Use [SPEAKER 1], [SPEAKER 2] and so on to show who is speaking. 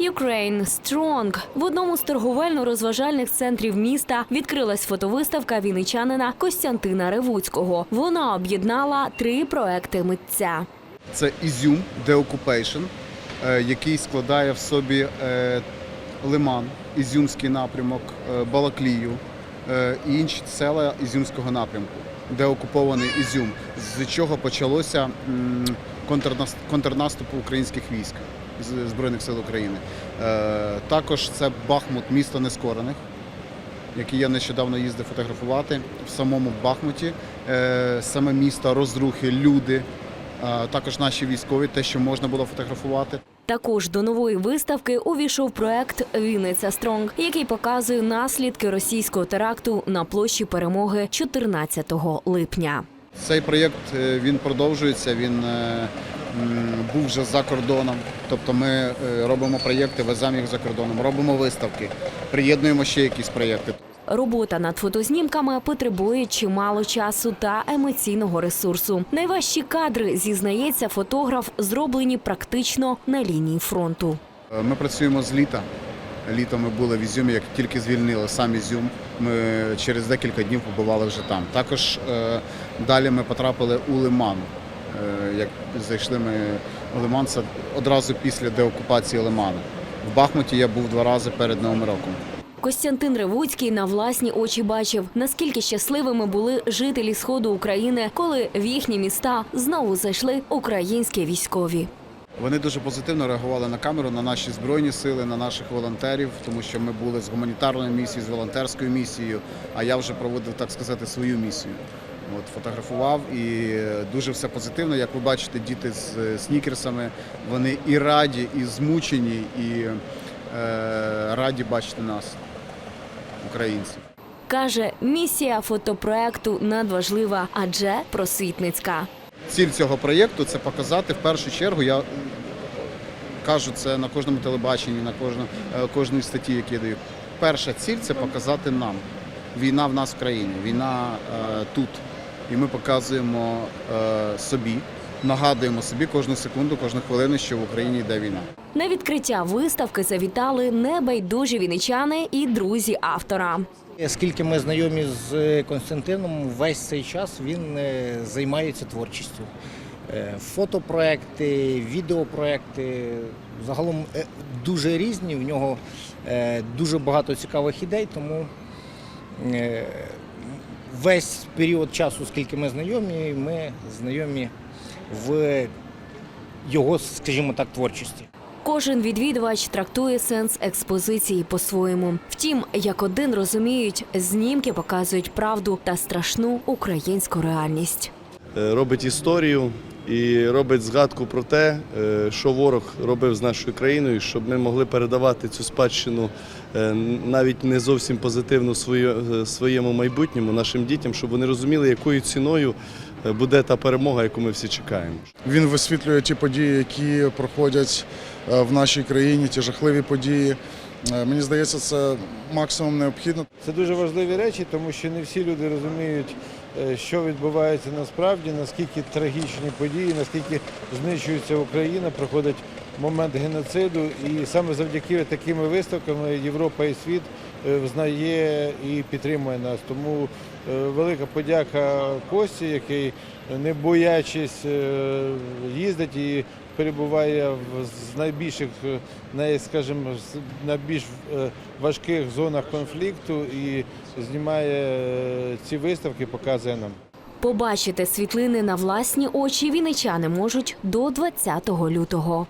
[SPEAKER 1] Ukraine Strong. В одному з торговельно-розважальних центрів міста відкрилась фотовиставка вінничанина Костянтина Ревуцького. Вона об'єднала три проекти митця.
[SPEAKER 2] Це Ізюм Deoccupation, е, який складає в собі е, Лиман, Ізюмський напрямок, е, Балаклію і інші села Ізюмського напрямку, де окупований Ізюм, з чого почалося м, контрнас- контрнаступу українських військ Збройних сил України. Е, Також це Бахмут, місто нескорених. який я нещодавно їздив фотографувати в самому Бахмуті, Е, саме місто, розрухи, люди, також наші військові, те, що можна було фотографувати.
[SPEAKER 1] Також до нової виставки увійшов проект Вінниця Стронг, який показує наслідки російського теракту на площі перемоги 14 липня.
[SPEAKER 2] Цей проєкт е, він продовжується. Він е, був вже за кордоном. Тобто ми е, робимо проєкти, веземо їх за кордоном, робимо виставки, приєднуємо ще якісь проєкти.
[SPEAKER 1] Робота над фотознімками потребує чимало часу та емоційного ресурсу. Найважчі кадри, зізнається фотограф, зроблені практично на лінії фронту.
[SPEAKER 2] Ми працюємо з літа. Літом ми були в Ізюмі, як тільки звільнили сам Ізюм. Ми через декілька днів побували вже там. Також е, далі ми потрапили у Лиман. Е, Як зайшли ми у Лиман, це одразу після деокупації Лиману. В Бахмуті я був два рази перед Новим роком.
[SPEAKER 1] Костянтин Ревуцький на власні очі бачив, наскільки щасливими були жителі сходу України, коли в їхні міста знову зайшли українські військові.
[SPEAKER 2] Вони дуже позитивно реагували на камеру, на наші збройні сили, на наших волонтерів, тому що ми були з гуманітарною місією, з волонтерською місією. А я вже проводив, так сказати, свою місію. От фотографував і дуже все позитивно. Як ви бачите, діти з снікерсами, вони і раді, і змучені, і е, раді бачити нас, українців.
[SPEAKER 1] Каже, місія фотопроекту надважлива, адже просвітницька.
[SPEAKER 2] Ціль цього проєкту це показати в першу чергу. Я кажу це на кожному телебаченні, на е, кожній статті, які я даю. Перша ціль це показати нам. Війна в нас в країні, війна е, тут. І ми показуємо е, собі, нагадуємо собі кожну секунду, кожну хвилину, що в Україні йде війна.
[SPEAKER 1] На відкриття виставки завітали небайдужі віничани і друзі автора.
[SPEAKER 3] Скільки ми знайомі з Константином, весь цей час він е, займається творчістю. Е, Фотопроекти, відеопроекти загалом е, дуже різні. В нього е, дуже багато цікавих ідей, тому весь період часу, скільки ми знайомі, ми знайомі в його, скажімо так, творчості.
[SPEAKER 1] Кожен відвідувач трактує сенс експозиції по-своєму. Втім, як один розуміють, знімки показують правду та страшну українську реальність.
[SPEAKER 4] Робить історію і робить згадку про те, е, що ворог робив з нашою країною, щоб ми могли передавати цю спадщину е, навіть не зовсім позитивну свою- е, своєму майбутньому нашим дітям, щоб вони розуміли, якою ціною буде та перемога, яку ми всі чекаємо.
[SPEAKER 5] Він висвітлює ті події, які проходять в нашій країні, ті жахливі події. Е, Мені здається, це максимум необхідно.
[SPEAKER 6] Це дуже важливі речі, тому що не всі люди розуміють, е, що відбувається насправді, наскільки трагічні події, наскільки знищується Україна, проходить момент геноциду. І саме завдяки такими виставками Європа і світ е, взнає і підтримує нас. Тому велика подяка Кості, який, не боячись, їздить і перебуває в з найбільших, е, скажімо, найбільш е, важких зонах конфлікту і знімає е, ці виставки, показує нам.
[SPEAKER 1] Побачити світлини на власні очі віничани можуть до 20 лютого.